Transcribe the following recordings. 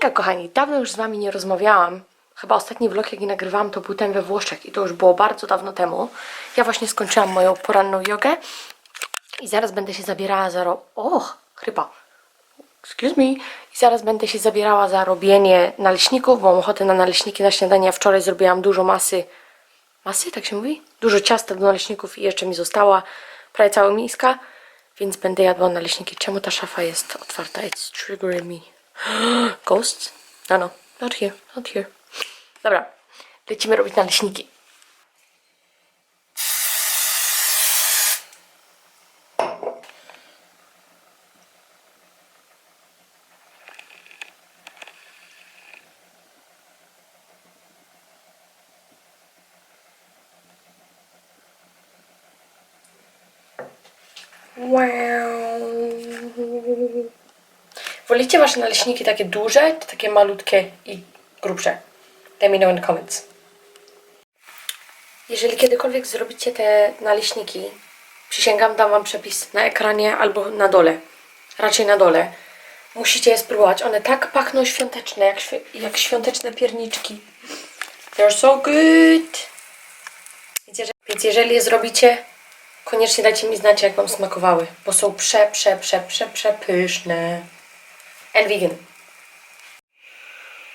Hejka kochani, dawno już z wami nie rozmawiałam. Chyba ostatni vlog jaki nagrywałam to był ten we Włoszech i to już było bardzo dawno temu. Ja właśnie skończyłam moją poranną jogę i zaraz będę się zabierała za ro... Och, chyba. Excuse me. I zaraz będę się zabierała za robienie naleśników, bo mam ochotę na naleśniki na śniadanie. Wczoraj zrobiłam dużo masy. Masy, tak się mówi? Dużo ciasta do naleśników i jeszcze mi została prawie cała miska, więc będę jadła naleśniki. Czemu ta szafa jest otwarta? It's triggering me. Ghosts? No, no. Not here, not here. Dobra, lecimy robić naleśniki. Wow. Wolicie wasze naleśniki takie duże, czy takie malutkie i grubsze? Let me know in comments. Jeżeli kiedykolwiek zrobicie te naleśniki, przysięgam, dam wam przepis na ekranie albo na dole. Raczej na dole. Musicie je spróbować. One tak pachną świąteczne, jak, świ- jak świąteczne pierniczki. They're so good. Więc jeżeli je zrobicie, koniecznie dajcie mi znać, jak wam smakowały, bo są prze, prze, prze, prze, przepyszne. And vegan.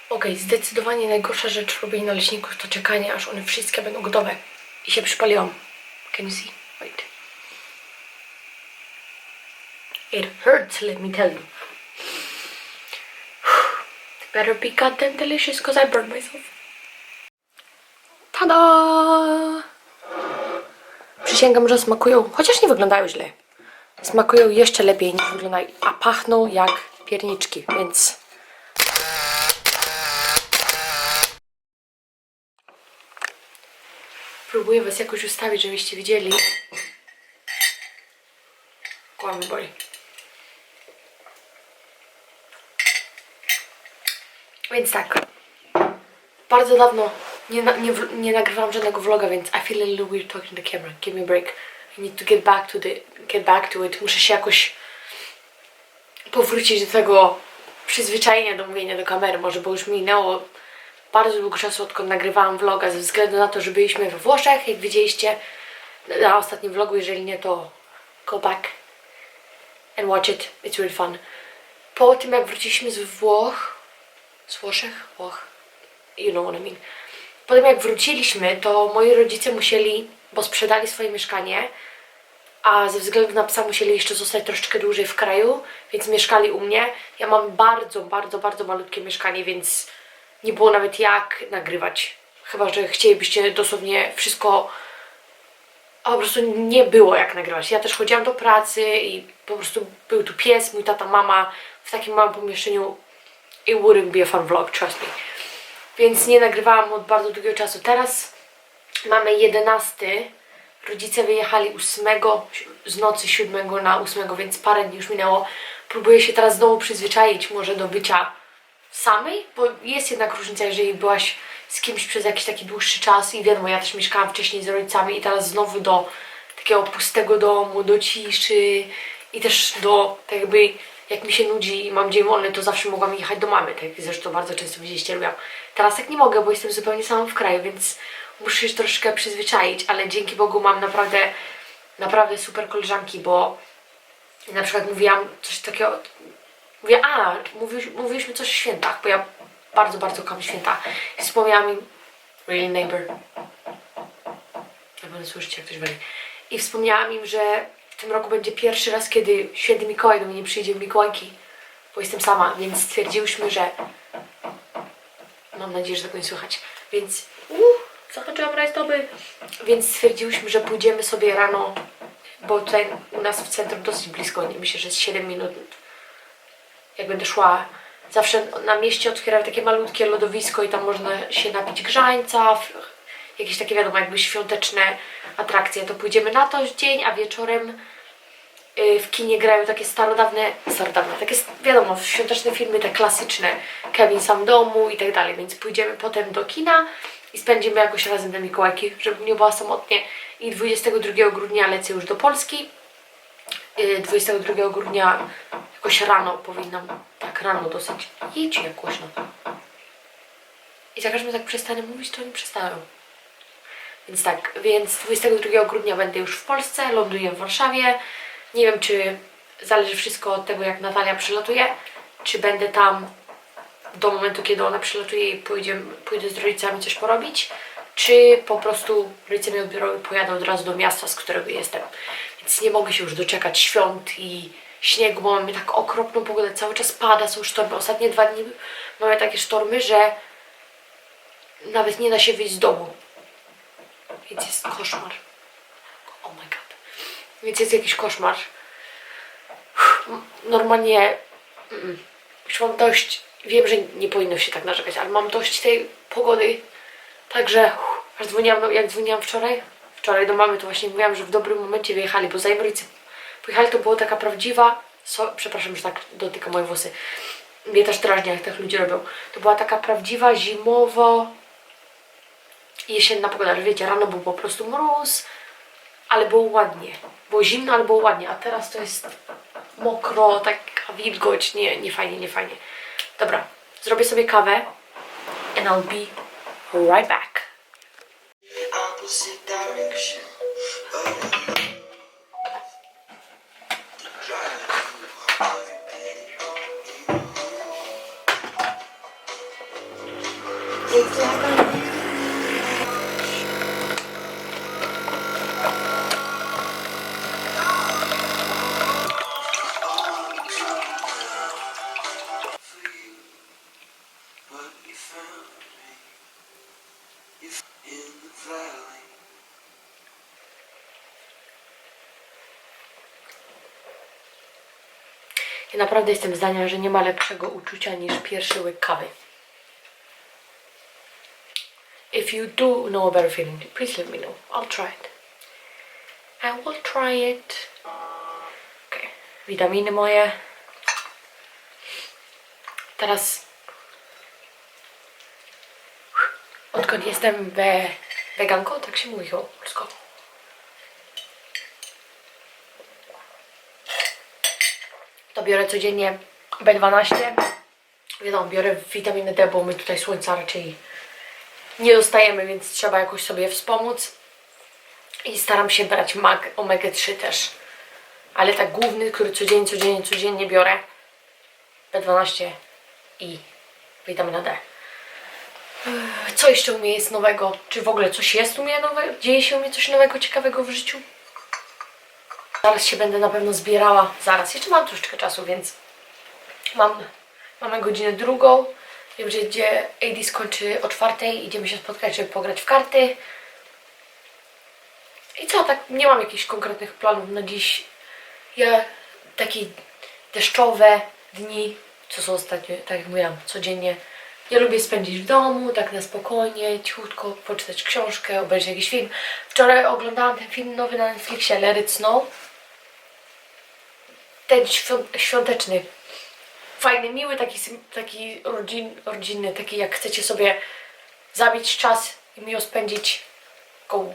Okej, zdecydowanie najgorsza rzecz w robieniu naleśników to czekanie, aż one wszystkie będą gotowe. I się przypaliłam. Can you see? Wait. It hurts, let me tell you. Better be goddamn delicious, because I burned myself. Tada! Przysięgam, że smakują, chociaż nie wyglądają źle. Smakują jeszcze lepiej niż wyglądają, a pachną jak pierniczki, więc Próbuję was jakoś ustawić, żebyście widzieli. Kłamy boli. Więc tak. Bardzo dawno nie, nie, nie nagrywałam żadnego vloga, więc I feel a little weird talking to the camera. Give me a break. I need to get back to the get back to it. Muszę się jakoś powrócić do tego przyzwyczajenia do mówienia do kamery, może bo już minęło bardzo długo czasu, odkąd nagrywałam vloga, ze względu na to, że byliśmy we Włoszech, jak widzieliście na ostatnim vlogu, jeżeli nie, to go back and watch it, it's really fun. Po tym, jak wróciliśmy z Włoch, z Włoszech? Włoch, you know what I mean. Po tym, jak wróciliśmy, to moi rodzice musieli, bo sprzedali swoje mieszkanie, a ze względu na psa musieli jeszcze zostać troszeczkę dłużej w kraju, więc mieszkali u mnie. Ja mam bardzo, bardzo, bardzo malutkie mieszkanie, więc nie było nawet jak nagrywać. Chyba, że chcielibyście dosłownie wszystko. A po prostu nie było jak nagrywać. Ja też chodziłam do pracy i po prostu był tu pies, mój tata, mama w takim małym pomieszczeniu. It wouldn't be a fun vlog, trust me. Więc nie nagrywałam od bardzo długiego czasu. Teraz mamy 11. Rodzice wyjechali 8 z nocy 7 na 8, więc parę dni już minęło. Próbuję się teraz znowu przyzwyczaić może do bycia samej, bo jest jednak różnica, jeżeli byłaś z kimś przez jakiś taki dłuższy czas i wiadomo, ja też mieszkałam wcześniej z rodzicami i teraz znowu do takiego pustego domu, do ciszy i też do tak jakby jak mi się nudzi i mam dzień wolny, to zawsze mogłam jechać do mamy, tak zresztą bardzo często widzieliście, robiłam. Teraz tak nie mogę, bo jestem zupełnie sama w kraju, więc muszę się troszkę przyzwyczaić, ale dzięki Bogu mam naprawdę, naprawdę super koleżanki, bo na przykład mówiłam coś takiego, Mówię, a, mówisz, mówiliśmy coś o świętach, bo ja bardzo, bardzo kocham święta. I wspomniałam im, really neighbor. Na pewno słyszycie, jak ktoś wali. I wspomniałam im, że w tym roku będzie pierwszy raz, kiedy święty Mikołaj do mnie nie przyjdzie Mikołajki, bo jestem sama, więc stwierdziłyśmy, że mam nadzieję, że tego nie słychać. Więc, zahaczyłam rajstopy. Więc stwierdziłyśmy, że pójdziemy sobie rano, bo tutaj u nas w centrum dosyć blisko, nie myślę, że jest 7 minut jak będę szła, zawsze na mieście otwierają takie malutkie lodowisko i tam można się napić grzańca, jakieś takie wiadomo jakby świąteczne atrakcje. To pójdziemy na to dzień, a wieczorem y, w kinie grają takie starodawne, starodawne, takie wiadomo, świąteczne filmy, te klasyczne, Kevin sam domu i tak dalej, więc pójdziemy potem do kina i spędzimy jakoś razem te Mikołajki, żeby nie była samotnie i 22 grudnia lecę już do Polski, Y, 22 grudnia Jakoś rano powinnam, tak rano dosyć. Jedź jak głośno. I za każdym jak przestanę mówić, to oni przestają. Więc tak, więc 22 grudnia będę już w Polsce, ląduję w Warszawie. Nie wiem, czy zależy wszystko od tego, jak Natalia przylatuje, czy będę tam do momentu, kiedy ona przylatuje i pójdzie, pójdę z rodzicami coś porobić, czy po prostu rodzice mnie odbiorą i pojadę od razu do miasta, z którego jestem. Więc nie mogę się już doczekać świąt i śniegu, bo mamy tak okropną pogodę, cały czas pada, są sztormy. Ostatnie dwa dni mamy takie sztormy, że nawet nie da się wyjść z domu. Więc jest koszmar. Oh my god. Więc jest jakiś koszmar. Normalnie mm, już mam dość, wiem, że nie powinno się tak narzekać, ale mam dość tej pogody. Także uff, aż dzwoniłam, jak dzwoniłam wczoraj, wczoraj do mamy, to właśnie mówiłam, że w dobrym momencie wyjechali, bo zanim rodzice pojechali, to była taka prawdziwa, so, przepraszam, że tak dotyka moje włosy, mnie też drażni, jak tak ludzie robią. To była taka prawdziwa zimowo jesienna pogoda, że wiecie, rano był po prostu mróz, ale było ładnie. Było zimno, ale było ładnie, a teraz to jest mokro, taka wilgoć, nie, nie fajnie, nie fajnie. Dobra, zrobię sobie kawę and I'll be right back. But you found me. You in the valley. Ja naprawdę jestem zdania, że nie ma lepszego uczucia niż pierwszy łyk kawy. If you do know a better feeling, please let me know. I'll try it. I will try it. Okay. Witaminy moje. Teraz odkąd jestem we weganką, tak się mówi po polsku. to biorę codziennie B12. Wiadomo, biorę witaminę D, bo my tutaj słońca raczej nie dostajemy, więc trzeba jakoś sobie wspomóc. I staram się brać mag, omega 3 też. Ale tak główny, który codziennie, codziennie, codziennie biorę B12 i witamina D. Co jeszcze u mnie jest nowego? Czy w ogóle coś jest u mnie nowego? Dzieje się u mnie coś nowego, ciekawego w życiu? Zaraz się będę na pewno zbierała. Zaraz. Jeszcze mam troszeczkę czasu, więc mam, mamy godzinę drugą. Wiem, że gdzie AD skończy o czwartej. Idziemy się spotkać, żeby pograć w karty. I co, tak nie mam jakichś konkretnych planów na dziś. Ja takie deszczowe dni, co są ostatnio, tak jak mówiłam, codziennie. Ja lubię spędzić w domu, tak na spokojnie, cichutko, poczytać książkę, obejrzeć jakiś film. Wczoraj oglądałam ten film nowy na Netflixie, Let Snow ten świąt, świąteczny. Fajny, miły, taki, taki rodzin, rodzinny, taki jak chcecie sobie zabić czas i miło spędzić, go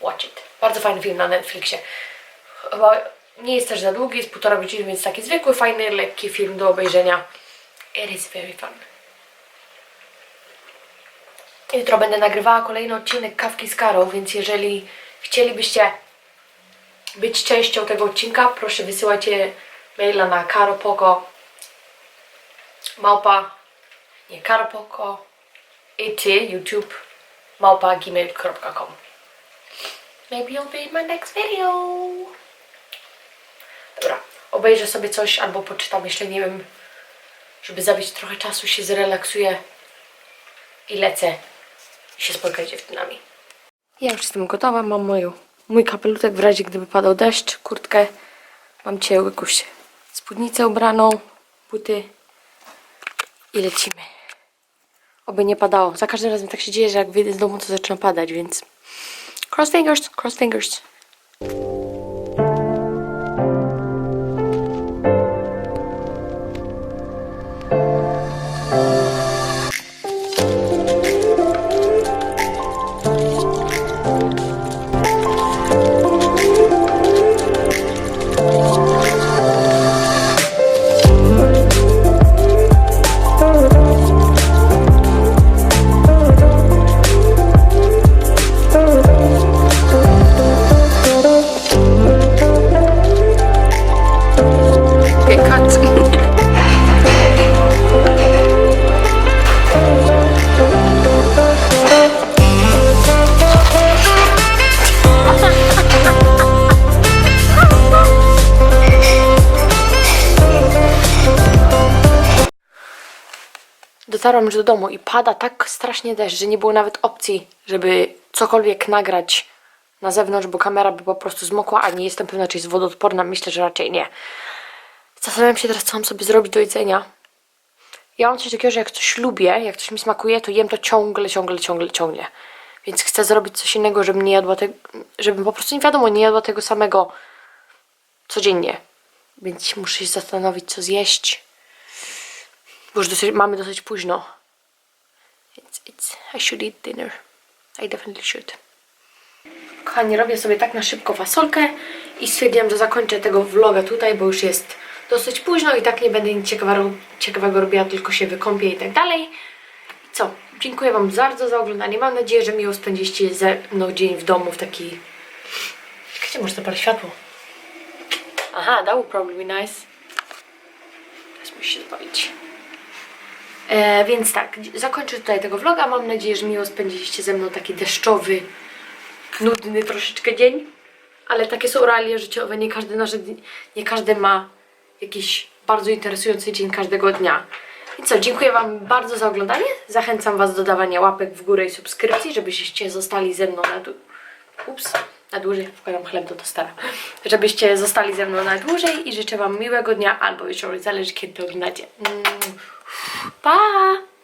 watch it. Bardzo fajny film na Netflixie. Chyba nie jest też za długi, jest półtora godziny, więc taki zwykły, fajny, lekki film do obejrzenia. It is very fun. Jutro będę nagrywała kolejny odcinek Kawki z Karą, więc jeżeli chcielibyście być częścią tego odcinka, proszę wysyłajcie maila na karopoko małpa nie karopoko it youtube małpa gmail.com Maybe you'll be in my next video. Dobra, obejrzę sobie coś albo poczytam jeszcze, nie wiem, żeby zabić trochę czasu, się zrelaksuję i lecę się spotkać z dziewczynami. Ja już jestem gotowa, mam moją, mój kapelutek w razie gdyby padał deszcz, kurtkę, mam cię jakąś spódnicę ubraną, buty i lecimy. Oby nie padało. Za każdym razem tak się dzieje, że jak wyjdę z domu, to zaczyna padać, więc cross fingers, cross fingers. Dotarłam już do domu i pada tak strasznie deszcz, że nie było nawet opcji, żeby cokolwiek nagrać na zewnątrz, bo kamera by po prostu zmokła, a nie jestem pewna, czy jest wodoodporna. Myślę, że raczej nie. Zastanawiam się teraz, co mam sobie zrobić do jedzenia. Ja mam coś takiego, że jak coś lubię, jak coś mi smakuje, to jem to ciągle, ciągle, ciągle, ciągle. Więc chcę zrobić coś innego, żebym nie jadła tego, żebym po prostu nie wiadomo, nie jadła tego samego codziennie. Więc muszę się zastanowić, co zjeść. Bo już dosyć, mamy dosyć późno. It's, it's, I should eat dinner. I definitely should. Kochani, robię sobie tak na szybko fasolkę i stwierdziłam, że zakończę tego vloga tutaj, bo już jest dosyć późno i tak nie będę nic ciekawego, ciekawego robiła, tylko się wykąpię i tak dalej. I co? Dziękuję Wam bardzo za oglądanie. Mam nadzieję, że miło spędziliście ze mną dzień w domu w taki... Czekajcie, może zapalę światło. Aha, that would probably be nice. Teraz musi się zapalić. E, więc tak, zakończę tutaj tego vloga. Mam nadzieję, że miło spędziliście ze mną taki deszczowy, nudny troszeczkę dzień. Ale takie są realia życiowe. Nie każdy, nasz, nie każdy ma jakiś bardzo interesujący dzień każdego dnia. I co, dziękuję Wam bardzo za oglądanie. Zachęcam Was do dawania łapek w górę i subskrypcji, żebyście zostali ze mną na dłużej. Ups, na dłużej. Wkładam chleb do tostera. Żebyście zostali ze mną na dłużej i życzę Wam miłego dnia albo wieczoru, zależy kiedy to oglądacie. Mm. Bye.